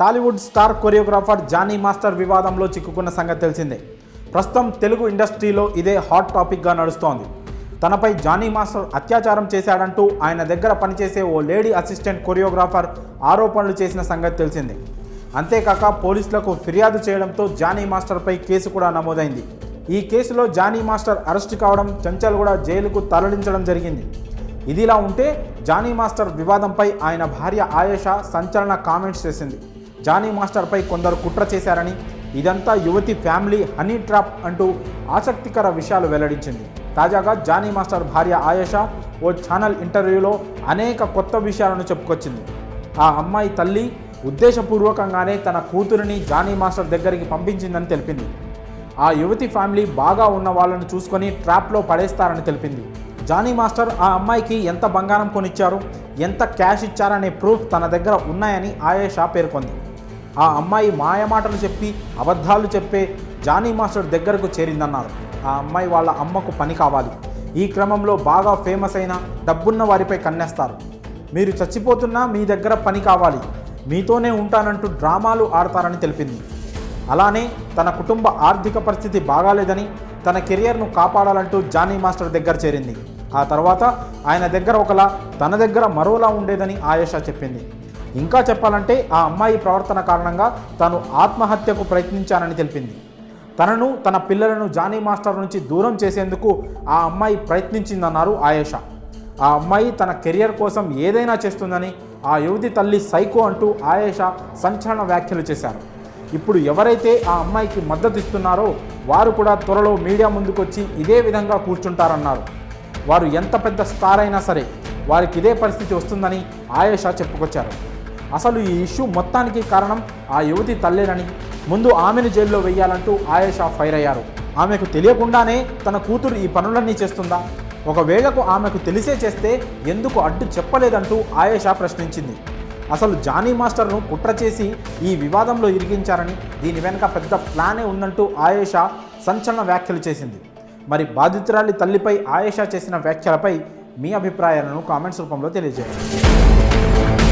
Tollywood star choreographer Johnny master వివాదంలో చిక్కుకున్న సంగతి తెలిసిందే. ప్రస్తుతం తెలుగు ఇండస్ట్రీలో ఇదే హాట్ టాపిక్గా నడుస్తోంది. తనపై జానీ మాస్టర్ అత్యాచారం చేశాడంటూ ఆయన దగ్గర పనిచేసే ఓ లేడీ అసిస్టెంట్ కొరియోగ్రాఫర్ ఆరోపణలు చేసిన సంగతి తెలిసిందే. అంతేకాక పోలీసులకు ఫిర్యాదు చేయడంతో జానీ మాస్టర్పై కేసు కూడా నమోదైంది. ఈ కేసులో జానీ మాస్టర్ అరెస్టు కావడం చంచల్గూడ జైలుకు తరలించడం జరిగింది. ఇదిలా ఉంటే జానీ మాస్టర్ వివాదంపై ఆయన భార్య ఆయేషా సంచలన కామెంట్స్ చేసింది. జానీ మాస్టర్పై కొందరు కుట్ర చేశారని ఇదంతా యువతి ఫ్యామిలీ హనీ ట్రాప్ అంటూ ఆసక్తికర విషయాలు వెల్లడించింది. తాజాగా జానీ మాస్టర్ భార్య ఆయేషా ఓ ఛానల్ ఇంటర్వ్యూలో అనేక కొత్త విషయాలను చెప్పుకొచ్చింది. ఆ అమ్మాయి తల్లి ఉద్దేశపూర్వకంగానే తన కూతురిని జానీ మాస్టర్ దగ్గరికి పంపించిందని తెలిపింది. ఆ యువతి ఫ్యామిలీ బాగా ఉన్న వాళ్ళను చూసుకొని ట్రాప్లో పడేస్తారని తెలిపింది. జానీ మాస్టర్ ఆ అమ్మాయికి ఎంత బంగారం కొనిచ్చారు ఎంత క్యాష్ ఇచ్చారనే ప్రూఫ్ తన దగ్గర ఉన్నాయని ఆయేషా పేర్కొంది. ఆ అమ్మాయి మాయమాటలు చెప్పి అబద్ధాలు చెప్పే జానీ మాస్టర్ దగ్గరకు చేరిందన్నారు. ఆ అమ్మాయి వాళ్ళ అమ్మకు పని కావాలి. ఈ క్రమంలో బాగా ఫేమస్ అయిన డబ్బున్న వారిపై కన్నేస్తారు. మీరు చచ్చిపోతున్నా మీ దగ్గర పని కావాలి. మీతోనే ఉంటానంటూ డ్రామాలు ఆడతారని తెలిపింది. అలానే తన కుటుంబ ఆర్థిక పరిస్థితి బాగాలేదని తన కెరియర్ను కాపాడాలంటూ జానీ మాస్టర్ దగ్గర చేరింది. ఆ తర్వాత ఆయన దగ్గర ఒకలా తన దగ్గర మరోలా ఉండేదని ఆయేషా చెప్పింది. ఇంకా చెప్పాలంటే ఆ అమ్మాయి ప్రవర్తన కారణంగా తాను ఆత్మహత్యకు ప్రయత్నించానని తెలిపింది. తనను తన పిల్లలను జానీ మాస్టర్ నుంచి దూరం చేసేందుకు ఆ అమ్మాయి ప్రయత్నించిందన్నారు ఆయేషా. ఆ అమ్మాయి తన కెరియర్ కోసం ఏదైనా చేస్తుందని ఆ యువతి తల్లి సైకో అంటూ ఆయేషా సంచలన వ్యాఖ్యలు చేశారు. ఇప్పుడు ఎవరైతే ఆ అమ్మాయికి మద్దతు ఇస్తున్నారో వారు కూడా త్వరలో మీడియా ముందుకొచ్చి ఇదే విధంగా కూర్చుంటారన్నారు. వారు ఎంత పెద్ద స్టార్ అయినా సరే వారికి ఇదే పరిస్థితి వస్తుందని ఆయేషా చెప్పుకొచ్చారు. అసలు ఈ ఇష్యూ మొత్తానికి కారణం ఆ యువతి తల్లేనని. ముందు ఆమెను జైల్లో వెయ్యాలంటూ ఆయేషా ఫైర్ అయ్యారు. ఆమెకు తెలియకుండానే తన కూతురు ఈ పనులన్నీ చేస్తుందా? ఒకవేళకు ఆమెకు తెలిసే చేస్తే ఎందుకు అడ్డు చెప్పలేదంటూ ఆయేషా ప్రశ్నించింది. అసలు జానీ మాస్టర్ను కుట్ర చేసి ఈ వివాదంలో ఇరిగించారని దీని వెనుక పెద్ద ప్లానే ఉందంటూ ఆయేషా సంచలన వ్యాఖ్యలు చేసింది. మరి బాధితురాలి తల్లిపై ఆయేషా చేసిన వ్యాఖ్యలపై మీ అభిప్రాయాలను కామెంట్స్ రూపంలో తెలియజేయండి.